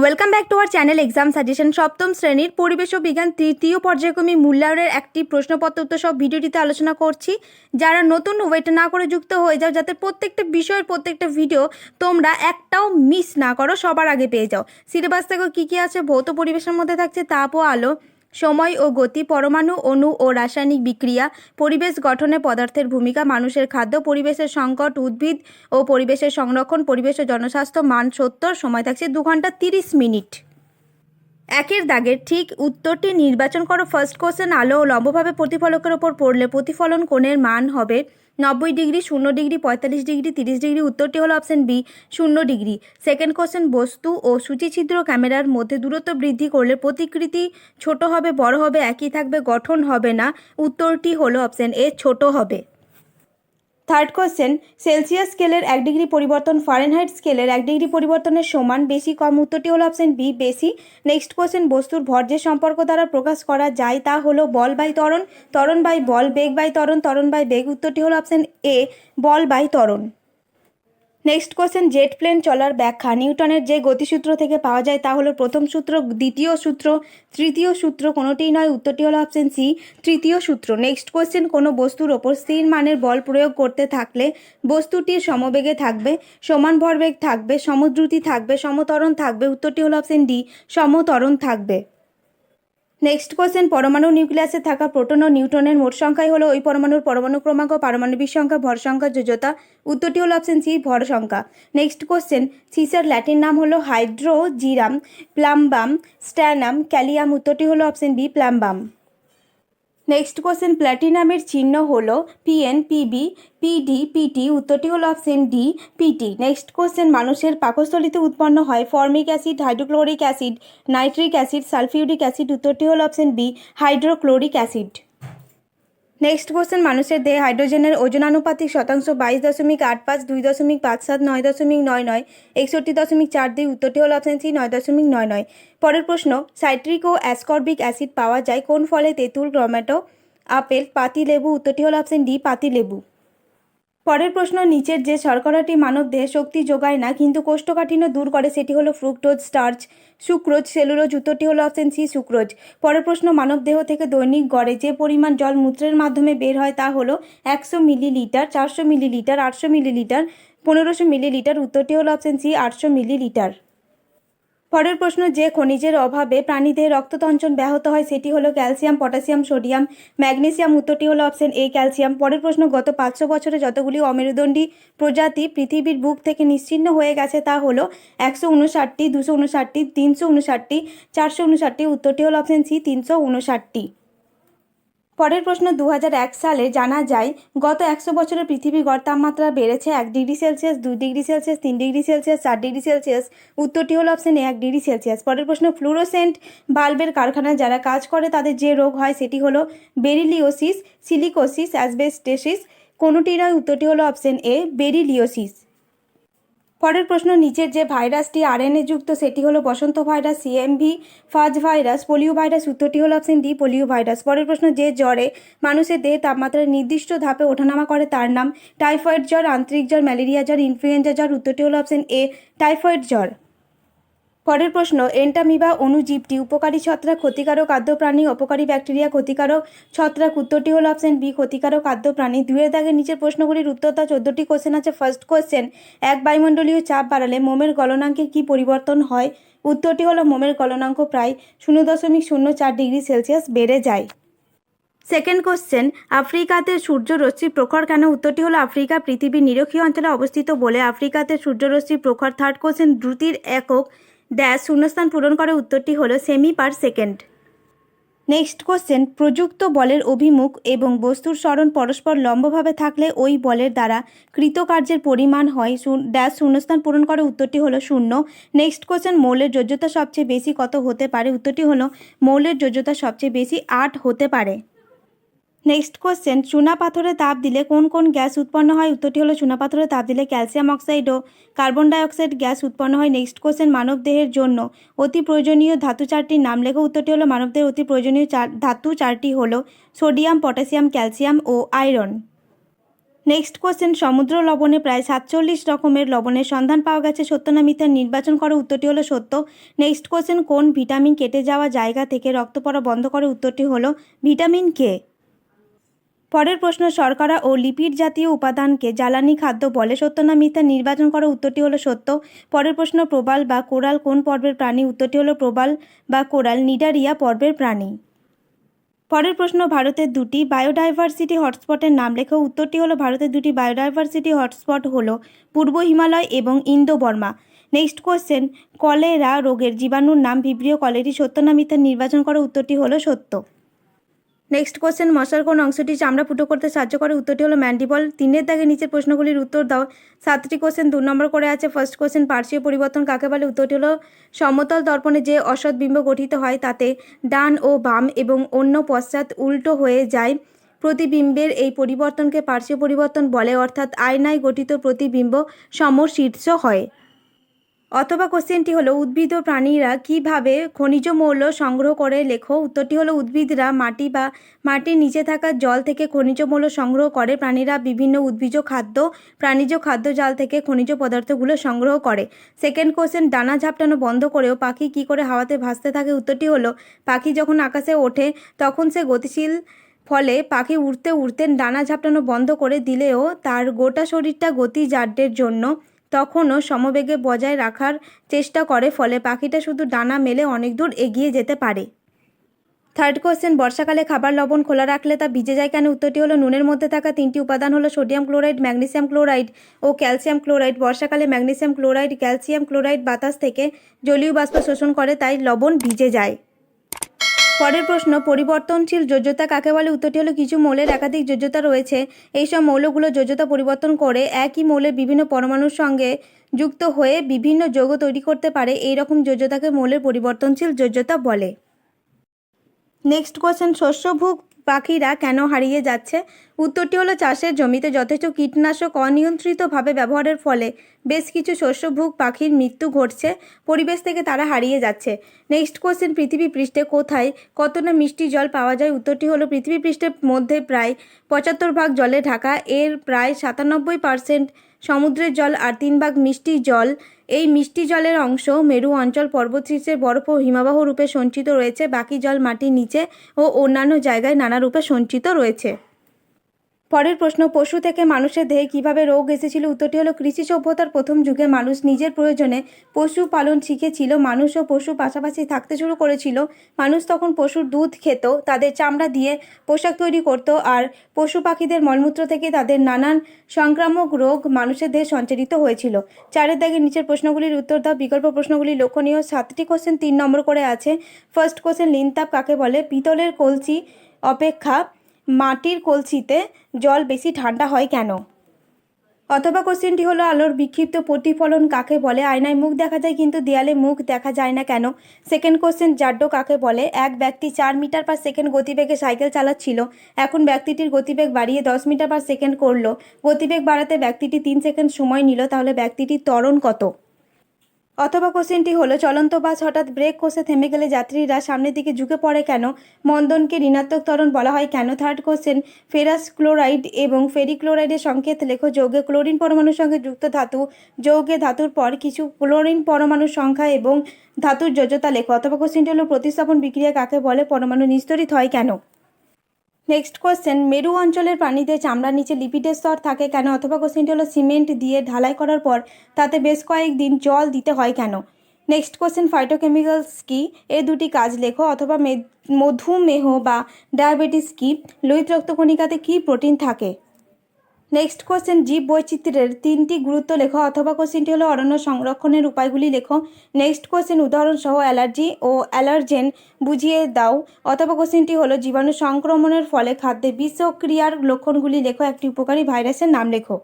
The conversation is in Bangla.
Welcome back to our channel exam suggestion সপ্তম শ্রেণির পরিবেশ ও বিজ্ঞান তৃতীয় পর্যায়ক্রমী মূল্যায়নের একটি প্রশ্নপত্র উত্তর সব ভিডিওটিতে আলোচনা করছি। যারা নতুন ওয়েট না করে যুক্ত হয়ে যাও, যাতে প্রত্যেকটা বিষয়ের প্রত্যেকটা ভিডিও তোমরা একটাও মিস না করো, সবার আগে পেয়ে যাও। সিলেবাস থেকে কী কী আছে, ভৌত পরিবেশের মধ্যে থাকছে তাপ ও আলো। সময় ও গতি, পরমাণু, অণু ও রাসায়নিক বিক্রিয়া, পরিবেশ গঠনে পদার্থের ভূমিকা, মানুষের খাদ্য, পরিবেশের সংকট, উদ্ভিদ ও পরিবেশের সংরক্ষণ, পরিবেশ ও জনস্বাস্থ্য মান সত্তর, সময় থাকছে দু ঘণ্টা তিরিশ মিনিট। একের দাগের ঠিক উত্তরটি নির্বাচন করো। ফার্স্ট কোশ্চেন আলো ও লম্বভাবে প্রতিফলকের ওপর পড়লে প্রতিফলন কোণের মান হবে নব্বই ডিগ্রি, শূন্য ডিগ্রি, পঁয়তাল্লিশ ডিগ্রি, তিরিশ ডিগ্রি। উত্তরটি হলো অপশন বি শূন্য ডিগ্রি। সেকেন্ড কোশ্চেন বস্তু ও সূচিছিদ্র ক্যামেরার মধ্যে দূরত্ব বৃদ্ধি করলে প্রতিকৃতি ছোট হবে, বড় হবে, একই থাকবে, গঠন হবে না। উত্তরটি হলো অপশন এ ছোট হবে। থার্ড কোশ্চেন সেলসিয়াস স্কেলের এক ডিগ্রি পরিবর্তন ফারেনহাইট স্কেলের এক ডিগ্রি পরিবর্তনের সমান, বেশি, কম, উত্তরটি হলো অপশন বি বেশি। নেক্সট কোশ্চেন বস্তুর ভর যে সম্পর্ক দ্বারা প্রকাশ করা যায় তা হলো বল বাই ত্বরণ ত্বরণ বাই বল, বেগ বাই ত্বরণ ত্বরণ বাই বেগ, উত্তরটি হলো অপশন এ বল বাই ত্বরণ। নেক্সট কোশ্চেন জেট প্লেন চলার ব্যাখ্যা। নিউটনের যে গতিসূত্র থেকে পাওয়া যায় তা হলো প্রথম সূত্র, দ্বিতীয় সূত্র, তৃতীয় সূত্র, কোনোটিই নয়। উত্তরটি হলো অপশন সি তৃতীয় সূত্র। নেক্সট কোশ্চেন কোনো বস্তুর ওপর স্থির মানের বল প্রয়োগ করতে থাকলে বস্তুটির সমবেগে থাকবে, সমান ভরবেগ থাকবে, সমদ্রুতি থাকবে, সমতরণ থাকবে। উত্তরটি হলো অপশন ডি সমতরণ থাকবে। নেক্সট কোশ্চেন পরমাণু নিউক্লিয়াসে থাকা প্রোটন ও নিউট্রনের মোট সংখ্যাই হলো ওই পরমাণুর পরমাণু ক্রমাঙ্ক, পারমাণবিক সংখ্যা, ভর সংখ্যা যোজতা উত্তরটি হলো অপশন সি ভর সংখ্যা। নেক্সট কোয়েশ্চেন সিসার ল্যাটিন নাম হলো হাইড্রোজিরাম, প্লাম্বাম, স্ট্যানাম, ক্যালিয়াম। উত্তরটি হলো option B plumbum. Next question প্ল্যাটিনামের চিহ্ন হল পিএন পিবি পিডি পিটি উত্তরটি হল option D PT next question মানুষের পাকস্থলিতে উৎপন্ন হয় formic acid hydrochloric acid nitric acid sulphuric acid উত্তরটি হল option B hydrochloric acid next question মানুষের দেহে হাইড্রোজেনের ওজনানুপাতিক শতাংশ বাইশ দশমিক আট পাঁচ, দুই দশমিক পাঁচ সাত, নয় দশমিক নয় নয়, একষট্টি দশমিক চার দুই, উত্তরটি হল অপশন সি নয় দশমিক নয় নয়। পরের প্রশ্ন সাইট্রিক ও অ্যাসকর্বিক অ্যাসিড পাওয়া যায় কোন ফলে তেঁতুল, টমেটো, আপেল, পাতি, লেবু, উত্তরটি হল অপশন ডি পাতি, লেবু। পরের প্রশ্ন, নিচের যে শর্করাটি মানব দেহে শক্তি যোগায় না, কিন্তু কোষ্ঠকাঠিন্য দূর করে, সেটি হলো ফ্রুক্টোজ, স্টার্চ, সুক্রোজ, সেলুলোজ, উত্তরটি হলো অপশন সি, সুক্রোজ। পরের প্রশ্ন মানবদেহ থেকে দৈনিক গড়ে যে পরিমাণ জল মূত্রের মাধ্যমে বের হয় তা হলো একশো মিলিলিটার, চারশো মিলিলিটার, আটশো মিলিলিটার, পনেরোশো মিলিলিটার, উত্তরটি হলো অপশন সি, আটশো মিলিলিটার। পরের প্রশ্ন, যে খনিজের অভাবে প্রাণীদের রক্ততঞ্চন ব্যাহত হয়, সেটি হলো ক্যালসিয়াম, পটাশিয়াম, সোডিয়াম, ম্যাগনেসিয়াম, উত্তরটি হলো অপশন এ, ক্যালসিয়াম। পরের প্রশ্ন, গত পাঁচশো বছরে যতগুলি অমেরুদণ্ডী প্রজাতি পৃথিবীর বুক থেকে নিশ্চিহ্ন হয়ে গেছে, তা হলো একশো উনষাটটি, দুশো উনষাটটি, তিনশো উনষাটটি, চারশো উনষাটটি, উত্তরটি হলো অপশন সি, তিনশো উনষাটটি। পরের প্রশ্ন দু হাজার এক সালে জানা যায় গত একশো বছরে পৃথিবীর গড় তাপমাত্রা বেড়েছে এক ডিগ্রি সেলসিয়াস, দুই ডিগ্রি সেলসিয়াস, তিন ডিগ্রি সেলসিয়াস, চার ডিগ্রি সেলসিয়াস, উত্তরটি হলো অপশন এক ডিগ্রি সেলসিয়াস। পরের প্রশ্ন, ফ্লুরোসেন্ট বাল্বের কারখানায় যারা কাজ করে তাদের যে রোগ হয় সেটি হলো বেরিলিওসিস, সিলিকোসিস, অ্যাসবেস্টেসিস কোনোটি নয় উত্তরটি হলো অপশন এ, বেরিলিওসিস। পরের প্রশ্ন, নিচের যে ভাইরাসটি আরএনএ যুক্ত, সেটি হলো বসন্ত virus CMV phage virus, polio virus, উত্তরটি হলো অপশন ডি, পোলিও ভাইরাস। পরের প্রশ্ন, যে জ্বরে মানুষের দেহে তাপমাত্রার নির্দিষ্ট ধাপে ওঠানামা করে, তার নাম টাইফয়েড জ্বর, আন্তরিক জ্বর, ম্যালেরিয়া জ্বর, ইনফ্লুয়েঞ্জা জ্বর, উত্তরটি হলো অপশন এ, টাইফয়েড জ্বর। পরের প্রশ্ন, এন্টামিবা অণুজীবটি উপকারী ছত্রাক ক্ষতিকারক খাদ্য প্রাণী অপকারী ব্যাকটেরিয়া ক্ষতিকারক ছত্রাক, উত্তরটি হল অপশন বি, ক্ষতিকারক খাদ্য প্রাণী দুয়ের দাগের নিচের প্রশ্নগুলির উত্তরতা চোদ্দটি কোশ্চেন আছে। ফার্স্ট কোশ্চেন এক বায়ুমণ্ডলীয় চাপ বাড়ালে মোমের গলনাঙ্কে কি পরিবর্তন হয়? উত্তরটি হলো মোমের গলনাঙ্ক প্রায় শূন্য দশমিক শূন্য চার ডিগ্রি সেলসিয়াস বেড়ে যায়। সেকেন্ড কোশ্চেন আফ্রিকাতে সূর্যরশ্মি প্রখর কেন? উত্তরটি হলো আফ্রিকা, পৃথিবীর নিরক্ষীয় অঞ্চলে অবস্থিত বলে আফ্রিকাতে সূর্যরশ্মি প্রখর। থার্ড কোশ্চেন দ্রুতির একক ড্যাশ শূন্যস্থান পূরণ করে উত্তরটি হলো cm per second. Next question, প্রযুক্ত বলের অভিমুখ এবং বস্তুর স্মরণ পরস্পর লম্বভাবে থাকলে ওই বলের দ্বারা কৃতকার্যের পরিমাণ হয় ড্যাশ শূন্যস্থান পূরণ করে উত্তরটি হলো শূন্য। নেক্সট কোশ্চেন, মৌলের যোজ্যতা সবচেয়ে বেশি কত হতে পারে? উত্তরটি হলো মৌলের যোজ্যতা সবচেয়ে বেশি আট হতে পারে। নেক্সট কোশ্চেন চুনা পাথরে তাপ দিলে কোন কোন গ্যাস উৎপন্ন হয়? উত্তরটি হলো চুনা পাথরে তাপ দিলে ক্যালসিয়াম অক্সাইড ও কার্বন ডাইঅক্সাইড গ্যাস উৎপন্ন হয়। নেক্সট কোশ্চেন মানবদেহের জন্য অতি প্রয়োজনীয় ধাতু চারটির নাম লেখো। উত্তরটি হলো মানবদেহের অতি প্রয়োজনীয় চার, ধাতু চারটি হলো সোডিয়াম, পটাশিয়াম, ক্যালসিয়াম ও আয়রন। নেক্সট কোশ্চেন সমুদ্র লবণে প্রায় সাতচল্লিশ রকমের লবণের সন্ধান পাওয়া গেছে। সত্য না মিথ্যা নির্বাচন করে, উত্তরটি হলো সত্য। নেক্সট কোশ্চেন কোন ভিটামিন কেটে যাওয়া জায়গা থেকে রক্ত পড়া বন্ধ করে? উত্তরটি হলো ভিটামিন কে? পরের প্রশ্ন, শর্করা ও লিপিড জাতীয় উপাদানকে জ্বালানি খাদ্য বলে সত্য না মিথ্যা? নির্বাচন করা উত্তরটি হলো সত্য। পরের প্রশ্ন, প্রবাল বা কোরাল কোন পর্বের প্রাণী? উত্তরটি হলো প্রবাল বা কোরাল নিডারিয়া পর্বের প্রাণী। পরের প্রশ্ন, ভারতের দুটি বায়োডাইভার্সিটি হটস্পটের নাম লেখো। উত্তরটি হলো ভারতের দুটি বায়োডাইভার্সিটি হটস্পট হলো পূর্ব হিমালয় এবং Indo Burma next question, cholera রোগের জীবাণুর নাম ভিব্রিও কলেরি সত্য না মিথ্যা? নির্বাচন করা উত্তরটি হলো সত্য। নেক্সট কোশ্চেন মশার কোন অংশটি চামড়া ফুটো করতে সাহায্য করে? উত্তরটি হলো ম্যান্ডিবল। তিনের দাগে নিচের প্রশ্নগুলির উত্তর দাও। সাতটি কোশ্চেন দু নম্বর করে আছে। ফার্স্ট কোশ্চেন পার্শ্বীয় পরিবর্তন কাকে বলে? উত্তরটি হলো, সমতল দর্পণে যে অসৎ বিম্ব গঠিত হয়, তাতে ডান ও বাম এবং অন্য পশ্চাৎ উল্টো হয়ে যায়। প্রতিবিম্বের এই পরিবর্তনকে পার্শ্বীয় পরিবর্তন বলে, অর্থাৎ আয়নায় গঠিত প্রতিবিম্ব সমশীর্ষ হয়। অথবা কোশ্চেনটি হলো, উদ্ভিদ ও প্রাণীরা কীভাবে খনিজ মৌল সংগ্রহ করে? লেখো, উত্তরটি হলো, উদ্ভিদরা মাটি বা মাটির নিচে থাকা জল থেকে খনিজ মৌল সংগ্রহ করে। প্রাণীরা বিভিন্ন উদ্ভিজ খাদ্য, প্রাণীজ খাদ্য জাল থেকে খনিজ পদার্থগুলো সংগ্রহ করে। সেকেন্ড কোশ্চেন ডানা ঝাপটানো বন্ধ করেও পাখি কি করে হাওয়াতে ভাসতে থাকে? উত্তরটি হলো, পাখি যখন আকাশে ওঠে, তখন সে গতিশীল ফলে পাখি উড়তে উড়তে ডানা ঝাপটানো বন্ধ করে দিলেও তার গোটা শরীরটা গতিজাড্যের জন্য তখনও সমবেগে বজায় রাখার চেষ্টা করে, ফলে পাখিটা শুধু ডানা মেলে অনেক দূর এগিয়ে যেতে পারে। থার্ড কোয়েশ্চেন বর্ষাকালে খাবার লবণ খোলা রাখলে তা ভিজে যায় কেন? উত্তরটি হলো, নুনের মধ্যে থাকা তিনটি উপাদান হলো সোডিয়াম ক্লোরাইড, ম্যাগনেসিয়াম ক্লোরাইড ও ক্যালসিয়াম ক্লোরাইড। বর্ষাকালে ম্যাগনেসিয়াম ক্লোরাইড, ক্যালসিয়াম ক্লোরাইড বাতাস থেকে জলীয় বাষ্প শোষণ করে, তাই লবণ ভিজে যায়। পরের প্রশ্ন, পরিবর্তনশীল যোজ্যতা কাকে বলে? উত্তরটি হলো কিছু মৌলের একাধিক যোজ্যতা রয়েছে। এইসব মৌলগুলো যোজ্যতা পরিবর্তন করে একই মৌলের বিভিন্ন পরমাণুর সঙ্গে যুক্ত হয়ে বিভিন্ন যৌগ তৈরি করতে পারে। এই রকম যোজ্যতাকে মৌলের পরিবর্তনশীল যোজ্যতা বলে। নেক্সট কোয়েশ্চেন শস্যভুক পাখিরা কেন হারিয়ে যাচ্ছে? উত্তরটি হলো, চাষের জমিতে যথেষ্ট কীটনাশক অনিয়ন্ত্রিতভাবে ব্যবহারের ফলে বেশ কিছু শস্যভুক পাখির মৃত্যু ঘটছে, পরিবেশ থেকে তারা হারিয়ে যাচ্ছে। নেক্সট কোশ্চেন, পৃথিবী পৃষ্ঠে কোথায় কত না মিষ্টি জল পাওয়া যায়? উত্তরটি হলো, পৃথিবী পৃষ্ঠের মধ্যে প্রায় পঁচাত্তর ভাগ জলে ঢাকা, এর প্রায় সাতানব্বই পার্সেন্ট সমুদ্রের জল আর তিন ভাগ মিষ্টি জল। এই মিষ্টি জলের অংশ মেরু অঞ্চল পর্বতশীর্ষের বরফ ও হিমাবাহ রূপে সঞ্চিত রয়েছে। বাকি জল মাটির নিচে ও অন্যান্য জায়গায় নানা রূপে সঞ্চিত রয়েছে। পরের প্রশ্ন, পশু থেকে মানুষের দেহে কীভাবে রোগ এসেছিল? উত্তরটি হলো, কৃষি সভ্যতার প্রথম যুগে মানুষ নিজের প্রয়োজনে পশু পালন শিখেছিল। মানুষ ও পশু পাশাপাশি থাকতে শুরু করেছিল। মানুষ তখন পশুর দুধ খেত, তাদের চামড়া দিয়ে পোশাক তৈরি করত আর পশু পাখিদের মলমূত্র থেকে তাদের নানান সংক্রামক রোগ মানুষের দেহে সঞ্চারিত হয়েছিল। চারের দাগে নিচের প্রশ্নগুলির উত্তর দাও। বিকল্প প্রশ্নগুলি লক্ষণীয় সাতটি কোশ্চেন তিন নম্বর করে আছে। ফার্স্ট কোশ্চেন লিনতাপ কাকে বলে? পিতলের কলসি অপেক্ষা মাটির কলসিতে জল বেশি ঠান্ডা হয় কেন? অথবা কোশ্চেনটি হলো আলোর বিক্ষিপ্ত প্রতিফলন কাকে বলে? আয়নায় মুখ দেখা যায় কিন্তু দেয়ালে মুখ দেখা যায় না কেন? সেকেন্ড কোশ্চেন জাড্ডো কাকে বলে? এক ব্যক্তি চার মিটার পার সেকেন্ড গতিবেগে সাইকেল চালাচ্ছিল। এখন ব্যক্তিটির গতিবেগ বাড়িয়ে দশ মিটার পার সেকেন্ড করল। গতিবেগ বাড়াতে ব্যক্তিটি তিন সেকেন্ড সময় নিল, তাহলে ব্যক্তিটির ত্বরণ কত? অথবা কোশ্চেনটি হলো, চলন্ত বাস হঠাৎ ব্রেক কষে থেমে গেলে যাত্রীরা সামনের দিকে ঝুঁকে পড়ে কেন? মন্দনকে ঋণাত্মক তরণ বলা হয় কেন? থার্ড কোশ্চেন ফেরাস ক্লোরাইড এবং ফেরি ক্লোরাইডের সংকেত লেখো। যৌগে ক্লোরিন পরমাণুর সঙ্গে যুক্ত ধাতু। যৌগে ধাতুর পর কিছু ক্লোরিন পরমাণুর সংখ্যা এবং ধাতুর যোজ্যতা লেখো। অথবা কোশ্চেনটি হলো, প্রতিস্থাপন বিক্রিয়া কাকে বলে? পরমাণু নিস্তরিত হয় কেন? নেক্সট কোয়েশ্চেন মেরু অঞ্চলের প্রাণীদের চামড়ার নিচে লিপিডের স্তর থাকে কেন? অথবা কোশ্চেনটি হলো সিমেন্ট দিয়ে ঢালাই করার পর তাতে বেশ কয়েকদিন জল দিতে হয় কেন? নেক্সট কোয়েশ্চেন ফাইটোকেমিক্যালস কি? এ দুটি কাজ লেখো, অথবা মধুমেহ বা ডায়াবেটিস কি? লোহিত রক্তকণিকাতে কি প্রোটিন থাকে? নেক্সট কোশ্চেন জীব বৈচিত্র্যের তিনটি গুরুত্ব লেখো অথবা কোশ্চেনটি হলো অরণ্য সংরক্ষণের উপায়গুলি লেখো। নেক্সট কোশ্চেন উদাহরণসহ অ্যালার্জি ও অ্যালার্জেন বুঝিয়ে দাও অথবা কোশ্চেনটি হলো জীবাণু সংক্রমণের ফলে খাদ্যে বিষক্রিয়ার লক্ষণগুলি লেখো। একটি উপকারী ভাইরাসের নাম লেখো।